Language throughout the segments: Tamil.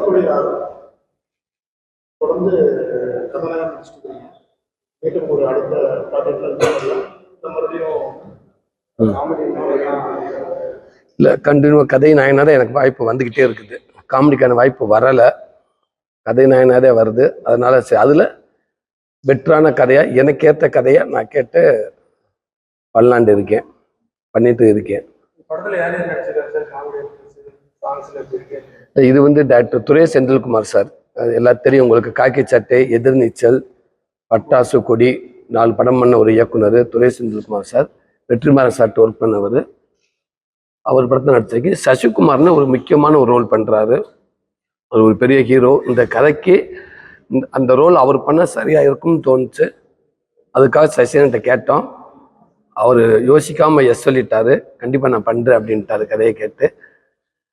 படத்துடைய தொடர்ந்து கதாநாயகன் நடிச்சிட்டு மீண்டும் ஒரு அடுத்த ப்ராஜெக்ட்ல இல்லை கண்டினியூ கதை நாயனாரே எனக்கு வாய்ப்பு வந்துக்கிட்டே இருக்குது. காமெடிக்கான வாய்ப்பு வரலை. கதை நாயனாரே வருது. அதனால சரி அதில் பெட்டரான கதையாக எனக்கு ஏற்ற கதையை நான் கேட்டு பண்ணலான்ட்டு இருக்கேன். பண்ணிட்டு இருக்கேன். படத்துல யார் யார் நடிச்சிருக்காரு சார்? காமெடி சாங்ஸ்ல இருக்கு? இது வந்து டாக்டர் துரை செந்தில்குமார் சார். அது எல்லாம் தெரியும். உங்களுக்கு காக்கி சட்டை எதிர்நீச்சல் பட்டாசு கொடி நாலு படம் பண்ண ஒரு இயக்குனர் துரை செந்தில்குமார் சார். வெற்றிமாறன் சார்ட்டு ஒர்க் பண்ணவர். அவர் படத்தை நடிச்சிருக்கு சசிகுமார்னு ஒரு முக்கியமான ஒரு ரோல் பண்ணுறாரு அவர் ஒரு பெரிய ஹீரோ இந்த கதைக்கு இந்த- அந்த ரோல் அவர் பண்ண சரியாக இருக்கும்னு தோணுச்சு. அதுக்காக சசிகன்ட்ட கேட்டோம். அவர் யோசிக்காமல் எஸ் சொல்லிட்டாரு. கண்டிப்பாக நான் பண்ணுறேன் அப்படின்ட்டாரு கதையை கேட்டு.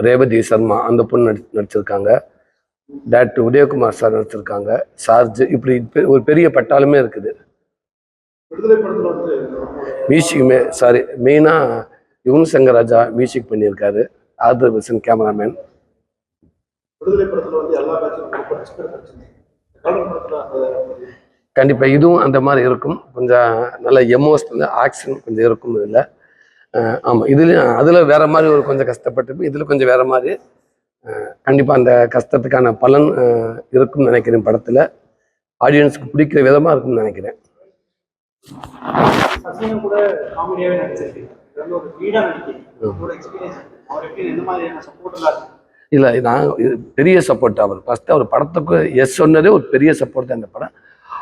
ரேவதி சர்மா அந்த பொண்ணு நடி நடிச்சிருக்காங்க. டேரக்டர் உதயகுமார் சார் நடிச்சிருக்காங்க. சார்ஜ் இப்படி பெ- ஒரு பெரிய பட்டாலுமே இருக்குது. மியூசிக்குமே சாரி மெயினாக யுவன் சங்கர் ராஜா மியூசிக் பண்ணியிருக்காரு. Arthur Wilson cameraman. கண்டிப்பாக இதுவும் அந்த மாதிரி இருக்கும். கொஞ்சம் நல்ல எமோஷனல் ஆக்ஷன் கொஞ்சம் இருக்கும் இதில் ஆமாம் இதுலேயும் அதில் வேற மாதிரி ஒரு கொஞ்சம் கஷ்டப்பட்டு இதில் கொஞ்சம் வேற மாதிரி கண்டிப்பாக அந்த கஷ்டத்துக்கான பலன் இருக்கும்னு நினைக்கிறேன் படத்தில். ஆடியன்ஸுக்கு பிடிக்கிற விதமாக இருக்கும்னு நினைக்கிறேன். இல்லை நான் இது பெரிய சப்போர்ட் அவர். ஃபஸ்ட்டு அவர் படத்துக்கு எஸ் சொன்னதே ஒரு பெரிய சப்போர்ட் தான் இந்த படம்.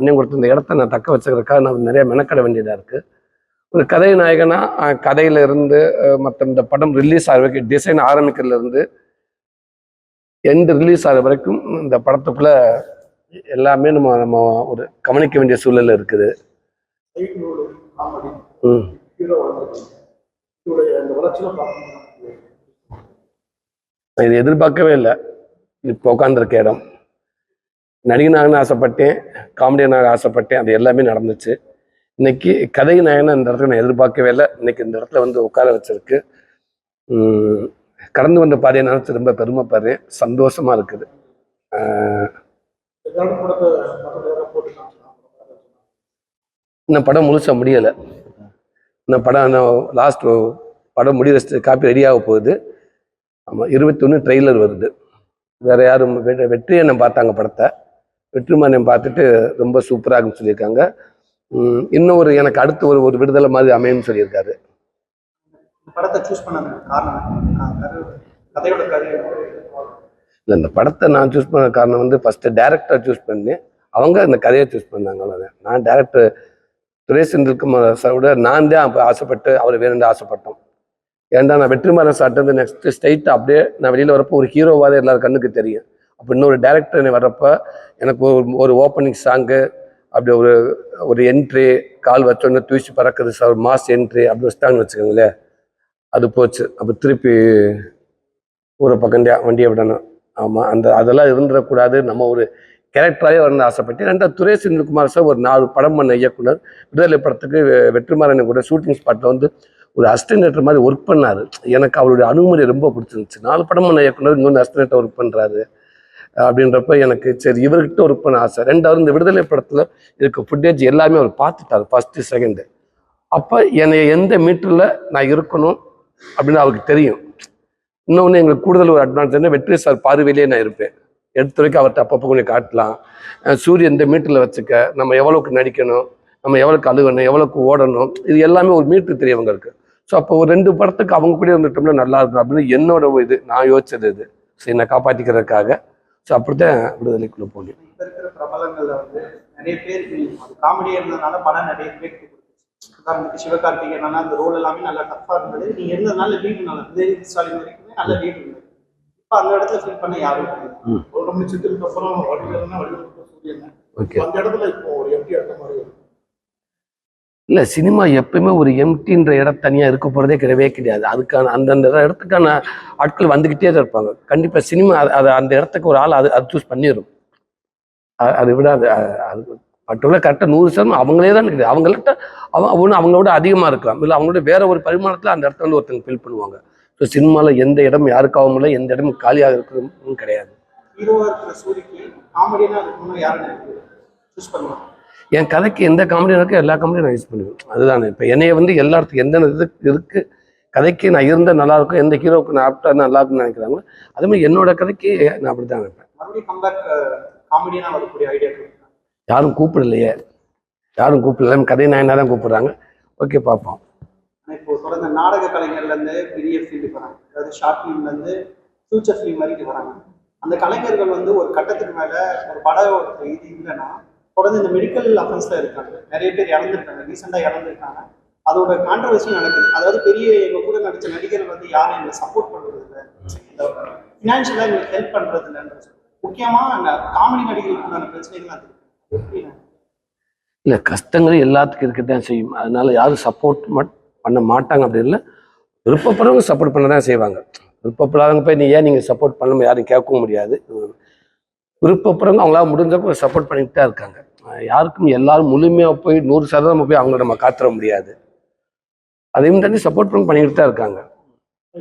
அண்ணன் கொடுத்த இந்த இடத்த நான் தக்க வச்சுக்கிறதுக்காக நான் நிறைய மெனக்கட வேண்டியதாக இருக்குது ஒரு கதை நாயகனா கதையிலிருந்து இருந்து மற்ற இந்த படம் ரிலீஸ் ஆகிற வரைக்கும் டிசைன் ஆரம்பிக்கிறதுலேருந்து எண்டு ரிலீஸ் ஆகிற வரைக்கும் இந்த படத்துக்குள்ள எல்லாமே நம்ம நம்ம ஒரு கவனிக்க வேண்டிய சூழல் இருக்குது. இது ம் எதிர்பார்க்கவே இல்லை. இப்போ உட்காந்துருக்க இடம். நடிகனாகனு ஆசைப்பட்டேன் காமெடியனாக ஆசைப்பட்டேன் அது எல்லாமே நடந்துச்சு. இன்னைக்கு கதை நாயகனை இந்த இடத்துல நான் எதிர்பார்க்கவே இல்லை. இன்னைக்கு இந்த இடத்துல வந்து உட்கார வச்சிருக்கு. கடந்து வந்த பாதையை நினைச்சு ரொம்ப பெருமைப்படுறேன். சந்தோஷமா இருக்குது. இந்த படம் முழுசா முடியலை. இந்த படம் லாஸ்ட் படம் முடிகிற காப்பி ரெடியாக போகுது. ஆமாம் இருபத்தொன்று ட்ரெய்லர் வருது. வேற யாரும் வெ- வெற்றியண்ணன் பார்த்தாங்க படத்தை. வெற்றிமாறன் பார்த்துட்டு ரொம்ப சூப்பராக இருக்குன்னு சொல்லியிருக்காங்க. இன்னும் ஒரு எனக்கு அடுத்து ஒரு ஒரு விடுதலை மாதிரி அமையும்னு சொல்லியிருக்காரு. இல்லை இந்த படத்தை நான் சூஸ் பண்ண காரணம் வந்து ஃபஸ்ட்டு டேரக்டர் சூஸ் பண்ணேன் அவங்க இந்த கதையை சூஸ் பண்ணாங்க அவ்வளோதான் நான் டேரக்டர் சுரேஷ் செந்தில்குமார் சாரோட நான் தான் ஆசைப்பட்டு அவர் வேணும்னு ஆசைப்பட்டோம். ஏன்டா நான் வெற்றிமாறன் சார்ட்டு வந்து நெக்ஸ்ட் ஸ்ட்ரைட்டாக அப்படியே நான் வெளியில் வரப்போ ஒரு ஹீரோவாக எல்லாரும் கண்ணுக்கு தெரியும். அப்போ இன்னொரு டேரக்டர் வர்றப்ப எனக்கு ஒரு ஒரு ஓப்பனிங் சாங்கு அப்படி ஒரு ஒரு என்ட்ரி கால் வச்சோன்னே தூசி பறக்குது சார் மாஸ் என்ட்ரி அப்படி வச்சிட்டாங்கன்னு வச்சுக்கோங்களேன். அது போச்சு. அப்போ திருப்பி ஊரை பக்கண்டியா வண்டியை விடணும். ஆமாம் அந்த அதெல்லாம் இருந்துடக்கூடாது. நம்ம ஒரு கேரக்டராகவே வரணும்னு ஆசைப்பட்டு ரெண்டாவது துரேஷ் செந்தில்குமார் சார் ஒரு நாலு படம் பண்ண இயக்குனர். விடுதலை படத்துக்கு வெற்றிமாறன் கூட ஷூட்டிங் ஸ்பாட்டில் வந்து ஒரு அஸ்டினேட்டர் மாதிரி ஒர்க் பண்ணார். எனக்கு அவருடைய அணுகுமுறை ரொம்ப பிடிச்சிருந்துச்சு. நாலு படம் பண்ண இயக்குனர் இன்னொன்று அஸ்டினேட்டர் ஒர்க் பண்ணுறாரு அப்படின்றப்ப எனக்கு சரி இவர்கிட்ட ஒர்க் பண்ண ஆசை. ரெண்டாவது இந்த விடுதலை படத்தில் இருக்க ஃபுட்டேஜ் எல்லாமே அவர் பார்த்துட்டாரு ஃபஸ்ட்டு செகண்டு அப்போ என்னை எந்த மீட்டரில் நான் இருக்கணும் அப்படின்னு அவருக்கு தெரியும். இன்னொன்று எங்களுக்கு கூடுதல் ஒரு அட்வான்ஸ் என்ன வெற்றி சார் பார்வையிலே நான் இருப்பேன். எடுத்து வரைக்கும் அவர்கிட்ட அப்பப்போ கொஞ்சம் காட்டலாம். சூரியன் இந்த மீட்டரில் வச்சுக்க நம்ம எவ்வளோக்கு நடிக்கணும் நம்ம எவ்வளோக்கு அழுகணும் எவ்வளோக்கு ஓடணும் இது எல்லாமே ஒரு மீட்டர் தெரியும் அவங்களுக்கு. ஸோ அப்போ ஒரு ரெண்டு படத்துக்கு அவங்க கூட இருந்துட்டோம்னா நல்லா இருக்கும். அப்படின்னு என்னோட ஒரு இது நான் யோசிச்சது இது. ஸோ என்னை காப்பாற்றிக்கிறதுக்காக ஸோ விடுதலைக்குள்ளே போனேன். இப்ப இருக்கிற பிரபலங்கள்ல வந்து நிறைய பேருக்கு அது காமெடியா இருந்ததுனால படம் நிறைய பேருக்கு உதாரணத்துக்கு சிவகார்த்திகேயன் அந்த ரோல் எல்லாமே நல்லா டஃபா இருந்தது. நீங்க இருந்ததுனால லீடு நல்லா உதயநிதி ஸ்டாலின் வரைக்குமே நல்ல லீடு இருந்தது இப்ப அந்த இடத்துல ஃபில் பண்ண யாரும் இல்லை. ஒரு நம்ம சித்திரத்துக்கு அப்புறம் வடிவேல்னா வடிவேலுக்கு சூரியன். அந்த இடத்துல இப்போ ஒரு எம்டி இருக்க மாதிரி இல்லை சினிமா எப்பயுமே ஒரு எம்டின்ற இடம் தனியாக இருக்க போகிறதே கிடையவே கிடையாது. அதுக்கான அந்தந்த இடத்துக்கான ஆட்கள் வந்துக்கிட்டே தான் இருப்பாங்க. கண்டிப்பாக சினிமா அது அந்த இடத்துக்கு ஒரு ஆள் அது அது சூஸ் பண்ணிடும் அது அதை விட அது அது மற்றவங்கள கரெக்டாக நூறு சதவீதம் அவங்களே தான் இருக்குது அவங்கள்ட்ட அவன் ஒன்று அவங்களோட அதிகமாக இருக்கலாம். இல்லை அவங்களோட வேற ஒரு பரிமாணத்தில் அந்த இடத்துல வந்து ஒருத்தங்க ஃபில் பண்ணுவாங்க. ஸோ சினிமாவில் எந்த இடம் யாருக்காகவும் இல்லை எந்த இடமும் காலியாக இருக்கிறதும் கிடையாது. என் கதைக்கு எந்த காமெடி இருக்கோ எல்லா காமெடியும் நான் யூஸ் பண்ணுவேன். அதுதானே. இப்போ என்னைய வந்து எல்லா இடத்துக்கு எந்த இது இருக்கு கதைக்கு நான் இருந்தால் நல்லா இருக்கும் எந்த ஹீரோவுக்கு நான் ஆப்டா நல்லா இருக்கும்னு நினைக்கிறாங்களோ அதே மாதிரி என்னோட கதைக்கு நான் அப்படி தான் நினைப்பேன். மறுபடியும் கம்பேக் காமெடினா வரக்கூடிய ஐடியா யாரும் கூப்பிடலையே. யாரும் கூப்பிடல. கதை நாயனா தான் கூப்பிடுறாங்க. ஓகே பார்ப்போம். இப்போ தொடர்ந்து நாடக கலைஞர்ல இருந்து பெரிய ஃபீல்டுக்கு வராங்க. அதாவது ஷார்ட் ஃபிலிம்ல இருந்து ஃபியூச்சர் ஃபிலிம் வரைக்கும் வராங்க. அந்த கலைஞர்கள் வந்து ஒரு கட்டத்துக்கு மேல ஒரு படம் இது இல்லைன்னா தொடர்ந்து இந்த மெடிக்கல் அஃபென்ஸ்ல இருக்காங்க. நிறைய பேர் இறந்துருக்காங்க. ரீசெண்டா இறந்துருக்காங்க. அதோட கான்ட்ரவர்சியும் நடக்குது. அதாவது பெரிய எங்க கூட நடிச்ச நடிகர் வந்து யாரும் எங்களை சப்போர்ட் பண்றது இல்லை. ஃபினான்ஷியலா எங்களுக்கு ஹெல்ப் பண்றது இல்லைன்னு முக்கியமா அந்த காமெடி நடிகர்களுக்கான பிரச்சனைகள் அது இல்லை கஷ்டங்கள் எல்லாத்துக்கும் இருக்கத்தான் செய்யும். அதனால யாரும் சப்போர்ட் பண்ண மாட்டாங்க. அப்படி இல்லை. விருப்பப்படுறவங்க சப்போர்ட் பண்ண தான் செய்வாங்க. விருப்பப்படாதவங்க போய் நீ ஏன் நீங்கள் சப்போர்ட் பண்ணணும் யாரும் கேட்கவும் முடியாது. விருப்பப்படுறவங்க அவங்களால முடிஞ்சவங்க சப்போர்ட் பண்ணிட்டு தான் இருக்காங்க. யாருக்கும் எல்லாரும் முழுமையாக போய் நூறு சதவீதம் போய் அவங்கள நம்ம காத்துற முடியாது. அதையும் தாண்டி சப்போர்ட் பண்ணி பண்ணிக்கிட்டு தான் இருக்காங்க.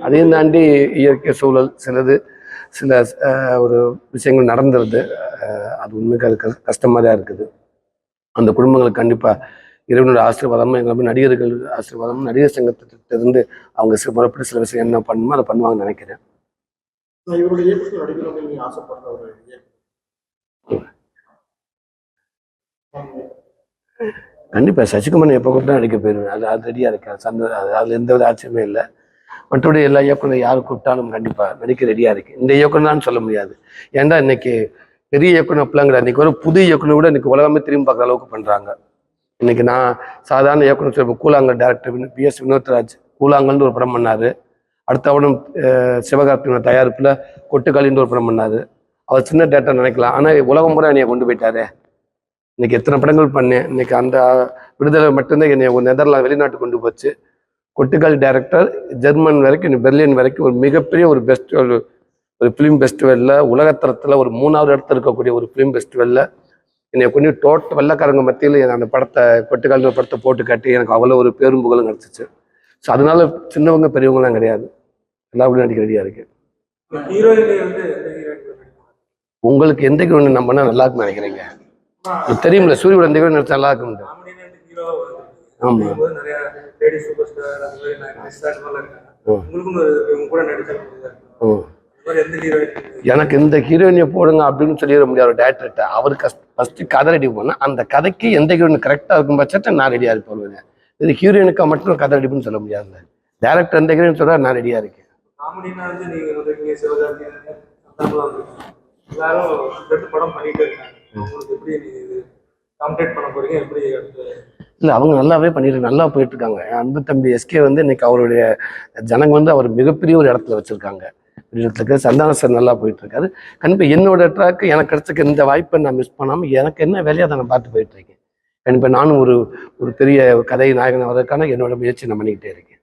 அதையும் தாண்டி இயற்கை சூழல் சிலது சில ஒரு விஷயங்கள் நடந்துருது. அது உண்மைக்கு அது கஷ்ட- தான் இருக்குது. அந்த குடும்பங்களுக்கு கண்டிப்பாக இறைவனோட ஆசீர்வாதமும் எங்களை நடிகர்கள் ஆசீர்வாதமும் நடிகர் சங்கத்திலிருந்து அவங்க சில முறைப்படி சில விஷயம் என்ன பண்ணணுமோ அதை பண்ணுவாங்கன்னு நினைக்கிறேன். இவருடைய ஆசைப்படுற ஒரு கண்டிப்பாக சசிகுமாரன் எப்போ கூப்பிட்டா நடிக்க போயிடுவேன் அது அது ரெடியாக இருக்கேன் சந்த அதில் எந்த வித ஆட்சியுமே இல்லை. மற்றபடி எல்லா இயக்குனர் யார் கூப்பிட்டாலும் கண்டிப்பாக நடிக்க ரெடியாக இருக்கு. இந்த இயக்குனர்னு சொல்ல முடியாது. ஏன்டா இன்னைக்கு பெரிய இயக்குனர் அப்படிலாம் இன்னைக்கு ஒரு புது இயக்குனர் கூட இன்னைக்கு உலகமே திரும்பி பார்க்குற அளவுக்கு பண்ணுறாங்க இன்னைக்கு நான் சாதாரண இயக்குனர் சொல்ல Koozhangal director P S Vinothraj கூழாங்கல்னு ஒரு படம் பண்ணார். அடுத்தவனும் சிவகார்த்திகன தயாரிப்பில் கொட்டுக்காளின்னு ஒரு படம் பண்ணார். அவர் சின்ன டேட்டா நினைக்கலாம். ஆனால் உலகம் முறை என்னைய கொண்டு போயிட்டாரே. இன்னைக்கு எத்தனை படங்கள் பண்ணேன் இன்னைக்கு அந்த விடுதலை மட்டும்தான் என்னை ஒரு நெதர்லாந்து வெளிநாட்டு கொண்டு போச்சு. கொட்டுக்கால் டைரக்டர் ஜெர்மன் வரைக்கும் பெர்லின் வரைக்கும் ஒரு மிகப்பெரிய ஒரு பெஸ்ட் ஒரு ஒரு ஃபிலிம் ஃபெஸ்டிவலில் உலகத்தரத்தில் ஒரு மூணாவது இடத்துல இருக்கக்கூடிய ஒரு ஃபிலிம் ஃபெஸ்டிவலில் என்னை கொண்டு டோட்ட வெள்ளக்காரங்க மத்தியில் அந்த படத்தை கொட்டுக்கால் படத்தை போட்டு காட்டி எனக்கு அவ்வளோ ஒரு பேரும் புகழும் கிடச்சிச்சு. ஸோ அதனால சின்னவங்க பெரியவங்கலாம் கிடையாது. எல்லா நடிக்க ரெடியாக இருக்கு ஹீரோயின்ல வந்து எந்த ஹீரோயின் உங்களுக்கு எந்த ஹீரோயின் நம்பினா நல்லா இருக்கும்னு நினைக்கிறீங்க தெரியுமில்ல சூரியோட எந்த ஹீரோயின் நடிச்சா நல்லா இருக்கும். எனக்கு இந்த ஹீரோயினை போடுங்க அப்படின்னு சொல்லிட முடியாது டேரக்டர்கிட்ட அவருக்கு ஃபர்ஸ்ட் கதை ரெடி பண்ணா அந்த கதைக்கு எந்த ஹீரோயின் கரெக்டாக இருக்கும் பட்சத்தை நான் ரெடியாக இருப்பேன் இது ஹீரோயினுக்கு மட்டும் கதை ரெடி பண்ணி சொல்ல முடியாது. டேரக்டர் எந்த ஹீரோயின் சொல்றா நான் ரெடியாக இருக்கேன். எல்லாரும் அடுத்த படம் பண்ணிட்டே இருக்காங்க. உங்களுக்கு எப்படி நீங்க இது காம்படேட் பண்ண போறீங்க? எப்படி அடுத்து இல்லை அவங்க நல்லாவே பண்ணிட்டு நல்லா போயிட்டு இருக்காங்க அன்பு தம்பி எஸ்கே வந்து இன்னைக்கு அவருடைய ஜனங்க வந்து அவர் மிகப்பெரிய ஒரு இடத்துல வச்சிருக்காங்க. இடத்துல இருக்காரு சந்தான சார் நல்லா போயிட்டு இருக்காரு கண்டிப்பாக என்னோட ட்ராக் எனக்கு கிடைச்ச இந்த வாய்ப்பை நான் மிஸ் பண்ணாமல் எனக்கு என்ன வேலையை அதை நான் பார்த்து போயிட்டு இருக்கேன் கண்டிப்பாக நானும் ஒரு ஒரு பெரிய கதை நாயகன் ஆவதற்கான என்னோட முயற்சி நான் பண்ணிக்கிட்டே இருக்கேன்.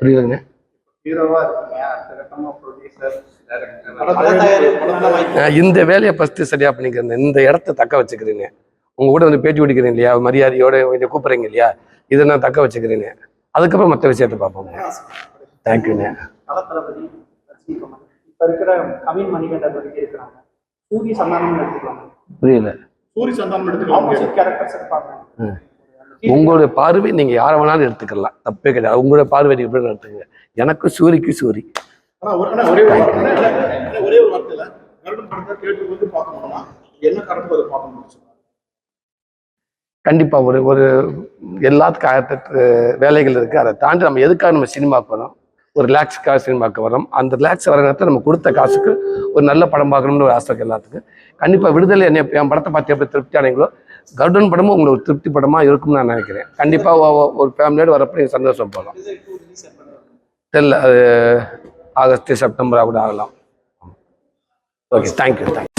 புரியுதுங்க. இந்த வேலையை ஃபஸ்ட்டு சரியாக பண்ணிக்கிறேன். இந்த இடத்த தக்க வச்சுக்கிறேங்க உங்க கூட வந்து பேட்டி பிடிக்கிறேன் இல்லையா? மரியாதையோட இதை கூப்பிட்றீங்க இல்லையா? இதை நான் தக்க வச்சுக்கிறேன்னு அதுக்கப்புறம் மற்ற விஷயத்தை பார்ப்போங்க தேங்க்யூண்ணே இப்ப இருக்கிற கவின் மணிகண்டன் இருக்கிறாங்க சூரிய சந்தானம் எடுத்துக்கலாம். சூரிய புரியல சந்தானம் எடுத்துக்கலாம். கேரக்டர்ஸ் இருப்பாங்க. ம். உங்களுடைய பார்வை நீங்க யாரை வேணாலும் எடுத்துக்கலாம். தப்பே கிடையாது. உங்களுடைய பார்வை நீங்க எப்படி எடுத்துக்கங்க எனக்கு சூரிக்கு சூரி. ஆனா ஒரு ஒரே ஒரு வார்த்தையில கண்டிப்பா ஒரு ஒரு எல்லாத்துக்கும் ஆயிரத்தெட்டு வேலைகள் இருக்கு. அதை தாண்டி நம்ம எதுக்காக நம்ம சினிமாக்கு வரோம்? ஒரு ரிலாக்ஸுக்காக சினிமாக்கு வரோம் அந்த ரிலாக்ஸ் வர நேரத்தில் நம்ம கொடுத்த காசுக்கு ஒரு நல்ல படம் பார்க்கணும்னு ஒரு ஆசை எல்லாத்துக்கும். கண்டிப்பாக விடுதலை என்னை என் படத்தை பார்த்து எப்படி திருப்தி அடைங்களோ கருடன் படமும் உங்களுக்கு ஒரு திருப்தி படமாக இருக்கும்னு நான் நினைக்கிறேன். கண்டிப்பாக ஒரு ஃபேமிலியோட வரப்போ நீங்கள் சந்தோஷம் போகலாம். தெரியல அது ஆகஸ்ட் செப்டம்பர் கூட ஆகலாம். Okay thank you thank you